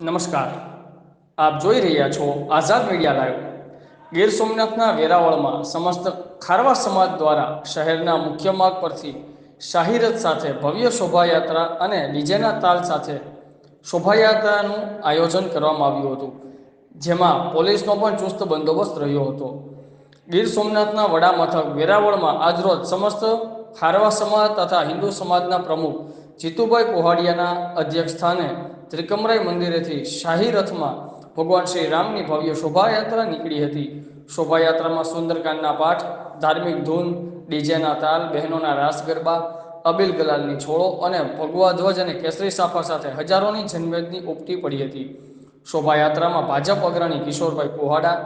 નમસ્કાર. આપ જોઈ રહ્યા છો આઝાદ મીડિયા લાઈવ. ગીર સોમનાથના વેરાવળમાં સમસ્ત ખારવા સમાજ દ્વારા શહેરના મુખ્ય માર્ગ પરથી શાહીરત સાથે ભવ્ય શોભાયાત્રા અને ડીજેના તાલ સાથે શોભાયાત્રાનું આયોજન કરવામાં આવ્યું હતું, જેમાં પોલીસનો પણ ચુસ્ત બંદોબસ્ત રહ્યો હતો. ગીર સોમનાથના વડા મથક વેરાવળમાં આજરોજ સમસ્ત ખારવા સમાજ તથા હિન્દુ સમાજના પ્રમુખ જીતુભાઈ કોહાડિયાના અધ્યક્ષ સ્થાને ત્રિકમરાઈ મંદિરેથી શાહી રથમાં ભગવાન શ્રી રામની ભવ્ય શોભાયાત્રા નીકળી હતી. શોભાયાત્રામાં સુંદરકાંડના પાઠ, ધાર્મિક ધૂન, ડીજેના તાલ, બહેનોના રાસ ગરબા, અબિલ ગલાલની છોડો અને ભગવા ધ્વજ અને કેસરી સાફા સાથે હજારોની જનમેદની ઉપટી પડી હતી. શોભાયાત્રામાં ભાજપ અગ્રણી કિશોરભાઈ કોહાડા,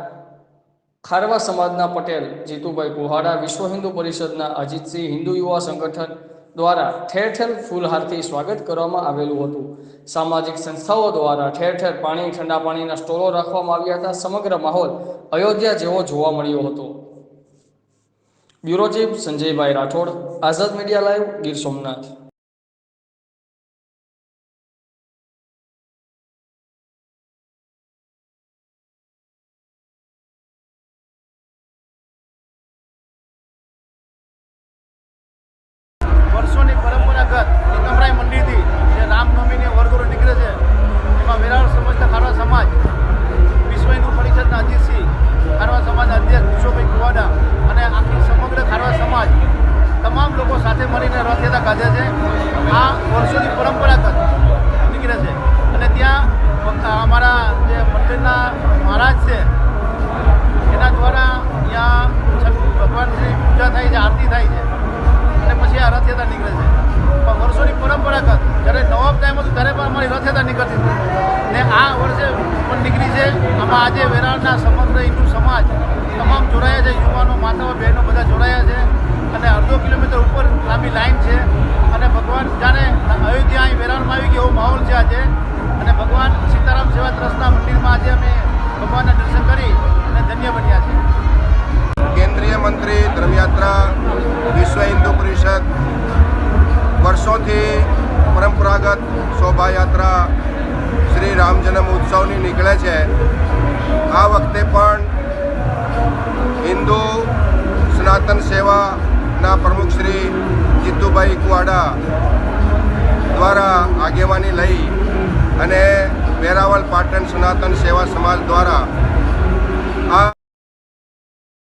ખારવા સમાજના પટેલ, જીતુભાઈ કુહાડા, વિશ્વ હિન્દુ પરિષદના અજીતસિંહ, હિન્દુ યુવા સંગઠન દ્વારા ઠેર ઠેર ફૂલહારથી સ્વાગત કરવામાં આવેલું હતું. સામાજિક સંસ્થાઓ દ્વારા ઠેર ઠેર પાણી, ઠંડા પાણીના સ્ટોલો રાખવામાં આવ્યા હતા. સમગ્ર માહોલ અયોધ્યા જેવો જોવા મળ્યો હતો. બ્યુરો ચીફ સંજયભાઈ રાઠોડ, આઝાદ મીડિયા લાઈવ ગીર સોમનાથ. વર્ષોની પરંપરાગત નિકમરાય મંદિરથી જે રામનવમીની વરઘોડો નીકળે છે, એમાં વેરાવળ સમજતા ખારવા સમાજ વિશ્વ હિન્દુ પરિષદના અજીતસિંહ ખારવા સમાજના અધ્યક્ષ વિશ્વભાઈ કુવાડા અને આખી સમગ્ર ખારવા સમાજ તમામ લોકો સાથે મળીને રથયાત્રા કાઢે છે. આ વર્ષોની પરંપરાગત નીકળે છે. અને ત્યાં અમારા જે મંદિરના છે આજે વેરાળના સમગ્ર હિન્દુ સમાજ, તમામ જોડાયા છે, યુવાનો, માતાઓ, બહેનો બધા જોડાયા છે અને અડધો કિલોમીટર ઉપર લાંબી લાઈન છે અને ભગવાન જાણે અયોધ્યા અહીં વેરાળમાં આવી ગયો એવો માહોલ છે આજે અને ભગવાન સીતારામ સેવા ટ્રસ્ટના મંદિરમાં આજે અમે ભગવાનના દર્શન કરી અને ધન્ય બન્યા છે કેન્દ્રીય મંત્રી, ધર્મયાત્રા, વિશ્વ હિન્દુ પરિષદ, વર્ષોથી પરંપરાગત શોભાયાત્રા શ્રી રામ જન્મ ઉત્સવની નીકળે છે. આ વખતે પણ હિન્દુ સનાતન સેવાના પ્રમુખ શ્રી જીતુભાઈ કુવાડા દ્વારા આગેવાની લઈ અને વેરાવળ પાટણ સનાતન સેવા સમાજ દ્વારા